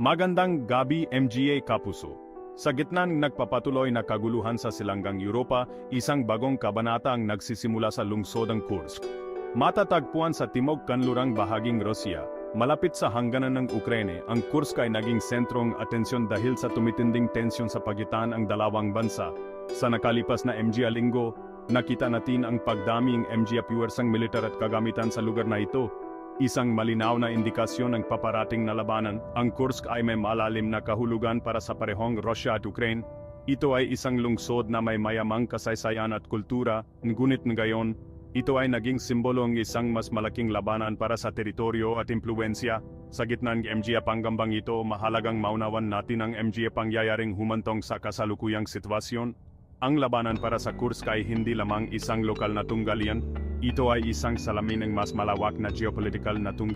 Magandang gabi MGA Kapuso. Sa gitna ng nagpapatuloy na kaguluhan sa silanggang Europa, isang bagong kabanata ang nagsisimula sa lungsod ng Kursk. Matatagpuan sa timog kanlurang bahaging Russia, malapit sa hangganan ng Ukraine, ang Kursk ay naging sentrong atensyon dahil sa tumitinding tensyon sa pagitan ang dalawang bansa. Sa nakalipas na MGA linggo, nakita natin ang pagdami ng MGA puwersang militar at kagamitan sa lugar na ito, Isang malinaw na indikasyon ng paparating na labanan, ang Kursk ay may malalim na kahulugan para sa parehong Russia at Ukraine. Ito ay isang lungsod na may mayamang kasaysayan at kultura, ngunit ngayon, ito ay naging simbolo ng isang mas malaking labanan para sa teritoryo at impluensya. Sa gitna ng MGA panggambang ito, mahalagang maunawan natin ang MGA pangyayaring humantong sa kasalukuyang sitwasyon. Ang labanan para sa Kursk ay hindi lamang isang lokal na tunggalian, ito ay isang salamin ng mas malawak na geopolitical na tunggalian